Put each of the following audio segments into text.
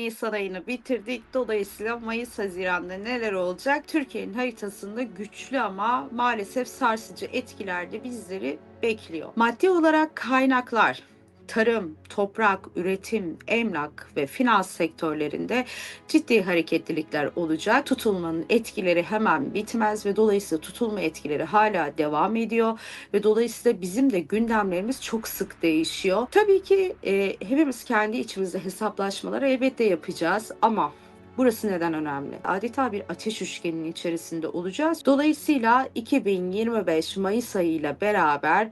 Nisan ayını bitirdik. Dolayısıyla Mayıs Haziran'da neler olacak? Türkiye'nin haritasında güçlü ama maalesef sarsıcı etkiler de bizleri bekliyor. Maddi olarak kaynaklar tarım, toprak, üretim, emlak ve finans sektörlerinde ciddi hareketlilikler olacak. Tutulmanın etkileri hemen bitmez ve dolayısıyla tutulma etkileri hala devam ediyor ve dolayısıyla bizim de gündemlerimiz çok sık değişiyor. Tabii ki e, hepimiz kendi içimizde hesaplaşmaları elbette yapacağız ama Burası neden önemli? Adeta bir ateş üçgeninin içerisinde olacağız. Dolayısıyla 2025 Mayıs ayıyla beraber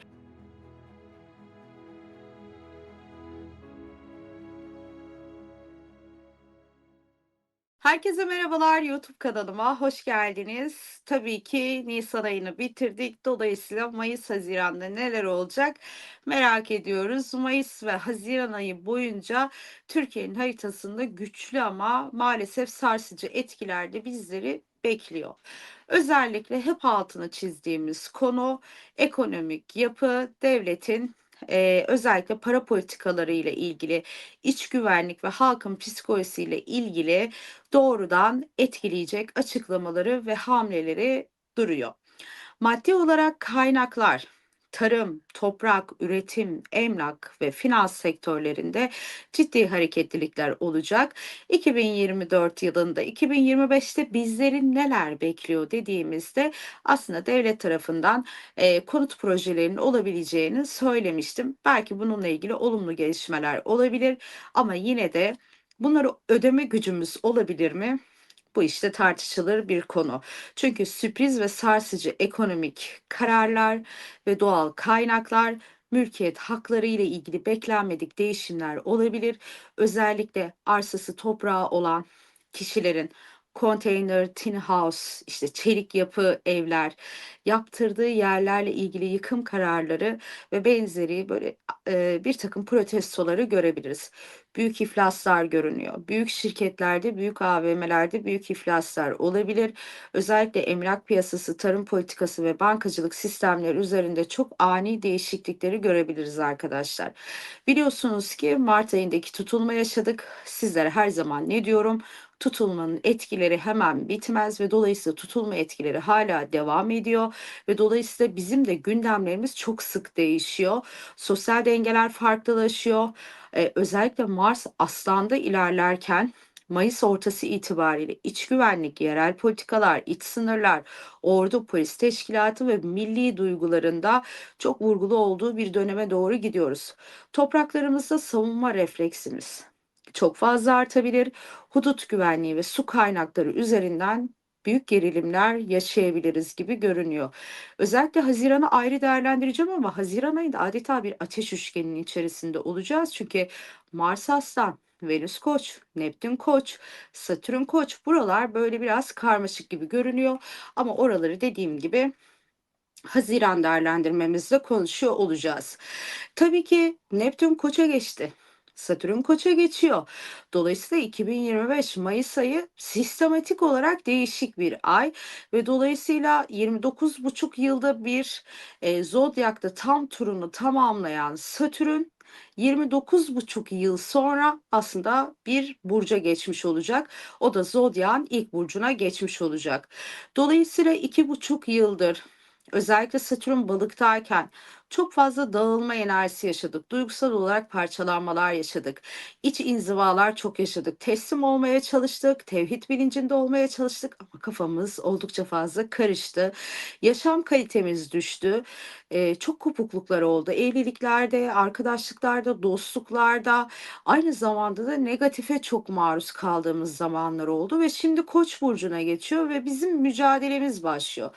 Herkese merhabalar YouTube kanalıma hoş geldiniz. Tabii ki Nisan ayını bitirdik. Dolayısıyla Mayıs Haziran'da neler olacak merak ediyoruz. Mayıs ve Haziran ayı boyunca Türkiye'nin haritasında güçlü ama maalesef sarsıcı etkiler de bizleri bekliyor. Özellikle hep altını çizdiğimiz konu ekonomik yapı, devletin Eee, özellikle para politikaları ile ilgili, iç güvenlik ve halkın psikolojisiyle ilgili doğrudan etkileyecek açıklamaları ve hamleleri duruyor. Maddi olarak kaynaklar, tarım, toprak, üretim, emlak ve finans sektörlerinde ciddi hareketlilikler olacak. 2024 yılında, 2025'te bizleri neler bekliyor dediğimizde aslında devlet tarafından eee, konut projelerinin olabileceğini söylemiştim. Belki bununla ilgili olumlu gelişmeler olabilir ama yine de bunları ödeme gücümüz olabilir mi? Bu işte tartışılır bir konu. Çünkü sürpriz ve sarsıcı ekonomik kararlar ve doğal kaynaklar mülkiyet hakları ile ilgili beklenmedik değişimler olabilir. Özellikle arsası toprağı olan kişilerin konteyner, tin house, işte çelik yapı evler, yaptırdığı yerlerle ilgili yıkım kararları ve benzeri böyle e, bir takım protestoları görebiliriz. Büyük iflaslar görünüyor. Büyük şirketlerde, büyük AVM'lerde büyük iflaslar olabilir. Özellikle emlak piyasası, tarım politikası ve bankacılık sistemleri üzerinde çok ani değişiklikleri görebiliriz arkadaşlar. Biliyorsunuz ki Mart ayındaki tutulma yaşadık. Sizlere her zaman ne diyorum? Tutulmanın etkileri hemen bitmez ve dolayısıyla tutulma etkileri hala devam ediyor ve dolayısıyla bizim de gündemlerimiz çok sık değişiyor. Sosyal dengeler farklılaşıyor. Ee, özellikle Mars Aslan'da ilerlerken Mayıs ortası itibariyle iç güvenlik, yerel politikalar, iç sınırlar, ordu, polis teşkilatı ve milli duygularında çok vurgulu olduğu bir döneme doğru gidiyoruz. Topraklarımızda savunma refleksimiz çok fazla artabilir. Hudut güvenliği ve su kaynakları üzerinden büyük gerilimler yaşayabiliriz gibi görünüyor. Özellikle Haziran'ı ayrı değerlendireceğim ama Haziran ayında adeta bir ateş üçgeninin içerisinde olacağız. Çünkü Mars Aslan, Venüs Koç, Neptün Koç, Satürn Koç buralar böyle biraz karmaşık gibi görünüyor. Ama oraları dediğim gibi Haziran değerlendirmemizde konuşuyor olacağız. Tabii ki Neptün Koç'a geçti. Satürn Koç'a geçiyor. Dolayısıyla 2025 Mayıs ayı sistematik olarak değişik bir ay ve dolayısıyla 29,5 yılda bir e, zodyakta tam turunu tamamlayan Satürn 29,5 yıl sonra aslında bir burca geçmiş olacak. O da Zodyak'ın ilk burcuna geçmiş olacak. Dolayısıyla 2,5 yıldır özellikle Satürn balıktayken çok fazla dağılma enerjisi yaşadık. Duygusal olarak parçalanmalar yaşadık. İç inzivalar çok yaşadık. Teslim olmaya çalıştık. Tevhid bilincinde olmaya çalıştık ama kafamız oldukça fazla karıştı. Yaşam kalitemiz düştü. Ee, çok kopukluklar oldu. Evliliklerde, arkadaşlıklarda, dostluklarda aynı zamanda da negatife çok maruz kaldığımız zamanlar oldu ve şimdi Koç burcuna geçiyor ve bizim mücadelemiz başlıyor.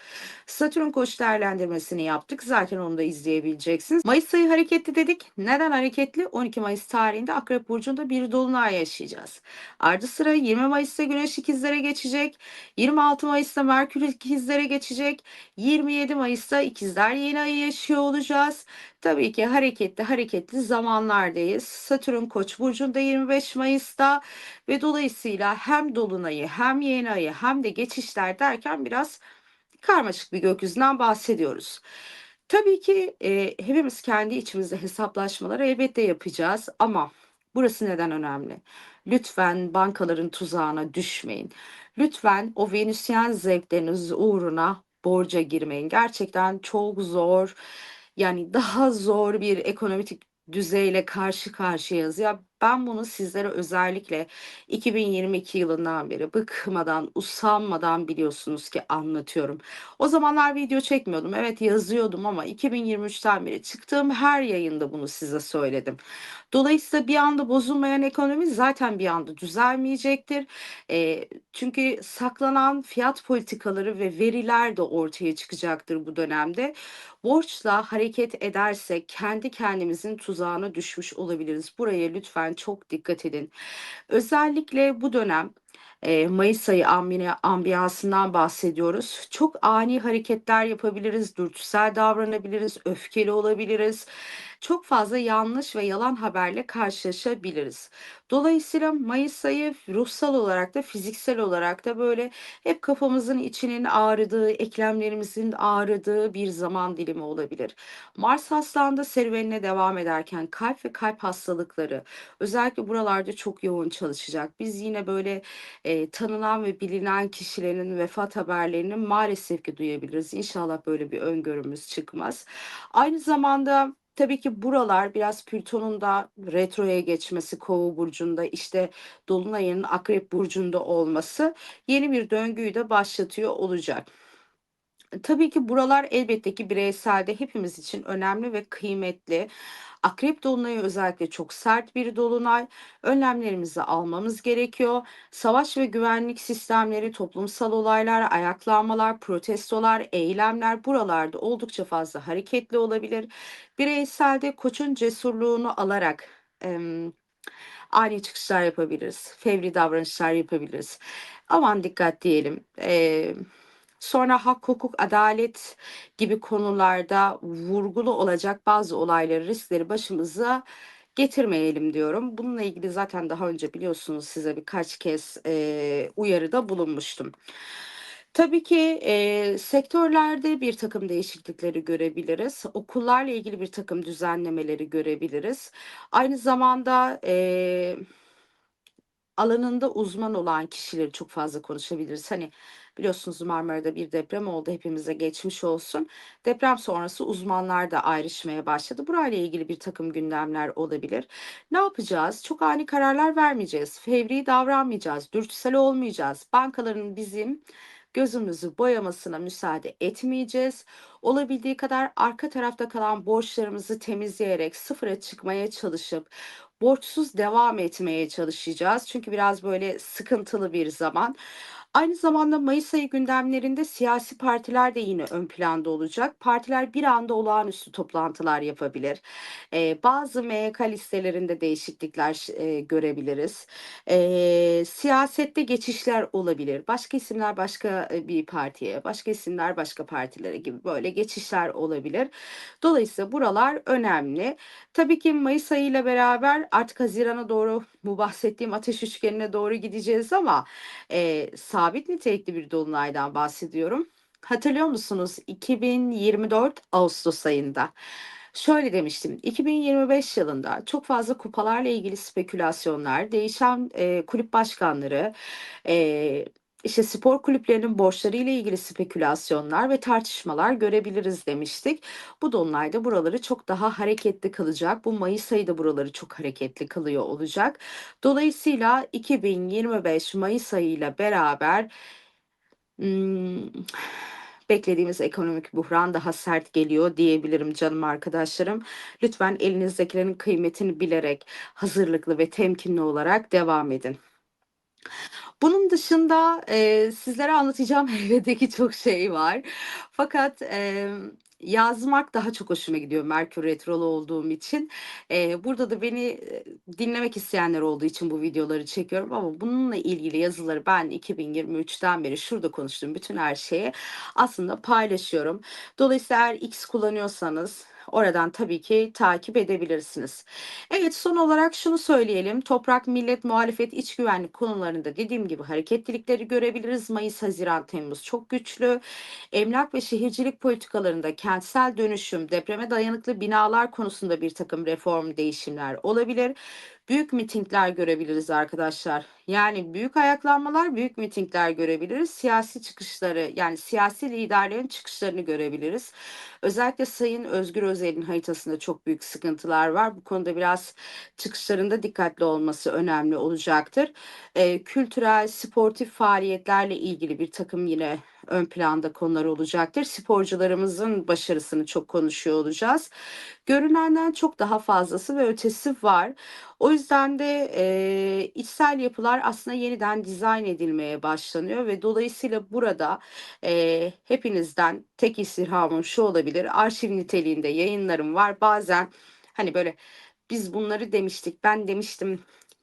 Satürn Koç değerlendirmesini yaptık. Zaten onu da izleyebilirsiniz izleyebileceksiniz. Mayıs ayı hareketli dedik. Neden hareketli? 12 Mayıs tarihinde Akrep Burcu'nda bir dolunay yaşayacağız. Ardı sıra 20 Mayıs'ta Güneş ikizlere geçecek. 26 Mayıs'ta Merkür ikizlere geçecek. 27 Mayıs'ta ikizler yeni ayı yaşıyor olacağız. Tabii ki hareketli hareketli zamanlardayız. Satürn Koç burcunda 25 Mayıs'ta ve dolayısıyla hem dolunayı hem yeni ayı hem de geçişler derken biraz karmaşık bir gökyüzünden bahsediyoruz. Tabii ki, eee, hepimiz kendi içimizde hesaplaşmaları elbette yapacağız ama burası neden önemli? Lütfen bankaların tuzağına düşmeyin. Lütfen o Venüsyen zevkleriniz uğruna borca girmeyin. Gerçekten çok zor, yani daha zor bir ekonomik düzeyle karşı karşıyayız. Ya ben bunu sizlere özellikle 2022 yılından beri bıkmadan, usanmadan biliyorsunuz ki anlatıyorum. O zamanlar video çekmiyordum. Evet yazıyordum ama 2023'ten beri çıktığım her yayında bunu size söyledim. Dolayısıyla bir anda bozulmayan ekonomi zaten bir anda düzelmeyecektir. Eee, çünkü saklanan fiyat politikaları ve veriler de ortaya çıkacaktır bu dönemde. Borçla hareket edersek kendi kendimizin tuzağına düşmüş olabiliriz. Buraya lütfen çok dikkat edin. Özellikle bu dönem eee, Mayıs ayı ambine- ambiyansından bahsediyoruz. Çok ani hareketler yapabiliriz, dürtüsel davranabiliriz, öfkeli olabiliriz. Çok fazla yanlış ve yalan haberle karşılaşabiliriz. Dolayısıyla Mayıs ayı ruhsal olarak da fiziksel olarak da böyle hep kafamızın içinin ağrıdığı, eklemlerimizin ağrıdığı bir zaman dilimi olabilir. Mars Aslan'da serüvenine devam ederken kalp ve kalp hastalıkları özellikle buralarda çok yoğun çalışacak. Biz yine böyle e, tanınan ve bilinen kişilerin vefat haberlerini maalesef ki duyabiliriz. İnşallah böyle bir öngörümüz çıkmaz. Aynı zamanda Tabii ki buralar biraz Plüton'un da retroya geçmesi Kova burcunda işte dolunayın Akrep burcunda olması yeni bir döngüyü de başlatıyor olacak. Tabii ki buralar elbette ki bireyselde hepimiz için önemli ve kıymetli. Akrep dolunayı özellikle çok sert bir dolunay. Önlemlerimizi almamız gerekiyor. Savaş ve güvenlik sistemleri, toplumsal olaylar, ayaklanmalar, protestolar, eylemler buralarda oldukça fazla hareketli olabilir. Bireyselde koçun cesurluğunu alarak em, ani çıkışlar yapabiliriz. Fevri davranışlar yapabiliriz. Aman dikkat diyelim. Eee Sonra hak, hukuk, adalet gibi konularda vurgulu olacak bazı olayları, riskleri başımıza getirmeyelim diyorum. Bununla ilgili zaten daha önce biliyorsunuz size birkaç kez eee, uyarıda bulunmuştum. Tabii ki eee, sektörlerde bir takım değişiklikleri görebiliriz. Okullarla ilgili bir takım düzenlemeleri görebiliriz. Aynı zamanda eee alanında uzman olan kişileri çok fazla konuşabiliriz. Hani biliyorsunuz Marmara'da bir deprem oldu hepimize geçmiş olsun. Deprem sonrası uzmanlar da ayrışmaya başladı. Burayla ilgili bir takım gündemler olabilir. Ne yapacağız? Çok ani kararlar vermeyeceğiz. Fevri davranmayacağız. Dürtüsel olmayacağız. Bankaların bizim gözümüzü boyamasına müsaade etmeyeceğiz. Olabildiği kadar arka tarafta kalan borçlarımızı temizleyerek sıfıra çıkmaya çalışıp borçsuz devam etmeye çalışacağız. Çünkü biraz böyle sıkıntılı bir zaman. Aynı zamanda Mayıs ayı gündemlerinde siyasi partiler de yine ön planda olacak. Partiler bir anda olağanüstü toplantılar yapabilir. Eee, bazı MYK listelerinde değişiklikler eee, görebiliriz. Eee, siyasette geçişler olabilir. Başka isimler başka e, bir partiye, başka isimler başka partilere gibi böyle geçişler olabilir. Dolayısıyla buralar önemli. Tabii ki Mayıs ayı beraber artık Haziran'a doğru bu bahsettiğim ateş üçgenine doğru gideceğiz ama eee, sabit nitelikli bir dolunaydan bahsediyorum. Hatırlıyor musunuz? 2024 Ağustos ayında. Şöyle demiştim. 2025 yılında çok fazla kupalarla ilgili spekülasyonlar, değişen e, kulüp başkanları, e, işte spor kulüplerinin borçları ile ilgili spekülasyonlar ve tartışmalar görebiliriz demiştik. Bu dolunayda buraları çok daha hareketli kılacak. Bu Mayıs ayı da buraları çok hareketli kılıyor olacak. Dolayısıyla 2025 Mayıs ayı ile beraber ım, beklediğimiz ekonomik buhran daha sert geliyor diyebilirim canım arkadaşlarım. Lütfen elinizdekilerin kıymetini bilerek hazırlıklı ve temkinli olarak devam edin. Bunun dışında, eee, sizlere anlatacağım elbette çok şey var. Fakat, emm, yazmak daha çok hoşuma gidiyor Merkür Retrolu olduğum için. Eee, burada da beni, dinlemek isteyenler olduğu için bu videoları çekiyorum ama bununla ilgili yazıları ben 2023'ten beri şurada konuştuğum bütün her şeyi aslında paylaşıyorum. Dolayısıyla eğer X kullanıyorsanız oradan tabii ki takip edebilirsiniz. Evet, son olarak şunu söyleyelim. Toprak, millet, muhalefet, iç güvenlik konularında dediğim gibi hareketlilikleri görebiliriz. Mayıs, Haziran, Temmuz çok güçlü. Emlak ve şehircilik politikalarında kentsel dönüşüm, depreme dayanıklı binalar konusunda bir takım reform değişimler olabilir. Büyük mitingler görebiliriz arkadaşlar. Yani büyük ayaklanmalar, büyük mitingler görebiliriz. Siyasi çıkışları yani siyasi liderlerin çıkışlarını görebiliriz. Özellikle Sayın Özgür Özel'in haritasında çok büyük sıkıntılar var. Bu konuda biraz çıkışlarında dikkatli olması önemli olacaktır. Eee, kültürel, sportif faaliyetlerle ilgili bir takım yine ön planda konular olacaktır. Sporcularımızın başarısını çok konuşuyor olacağız. Görünenden çok daha fazlası ve ötesi var. O yüzden de, eee, içsel yapılar aslında yeniden dizayn edilmeye başlanıyor ve dolayısıyla burada, eee, hepinizden tek istirhamım şu olabilir, arşiv niteliğinde yayınlarım var. Bazen, hani, böyle, "Biz bunları demiştik, ben demiştim."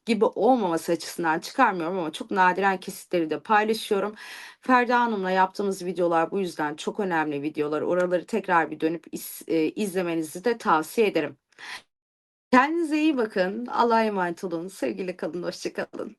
Gibi olmaması açısından çıkarmıyorum ama çok nadiren kesitleri de paylaşıyorum. Ferda Hanım'la yaptığımız videolar bu yüzden çok önemli videolar. Oraları tekrar bir dönüp eee, izlemenizi de tavsiye ederim. Kendinize iyi bakın. Allah'a emanet olun. Sevgiyle kalın, hoşça kalın.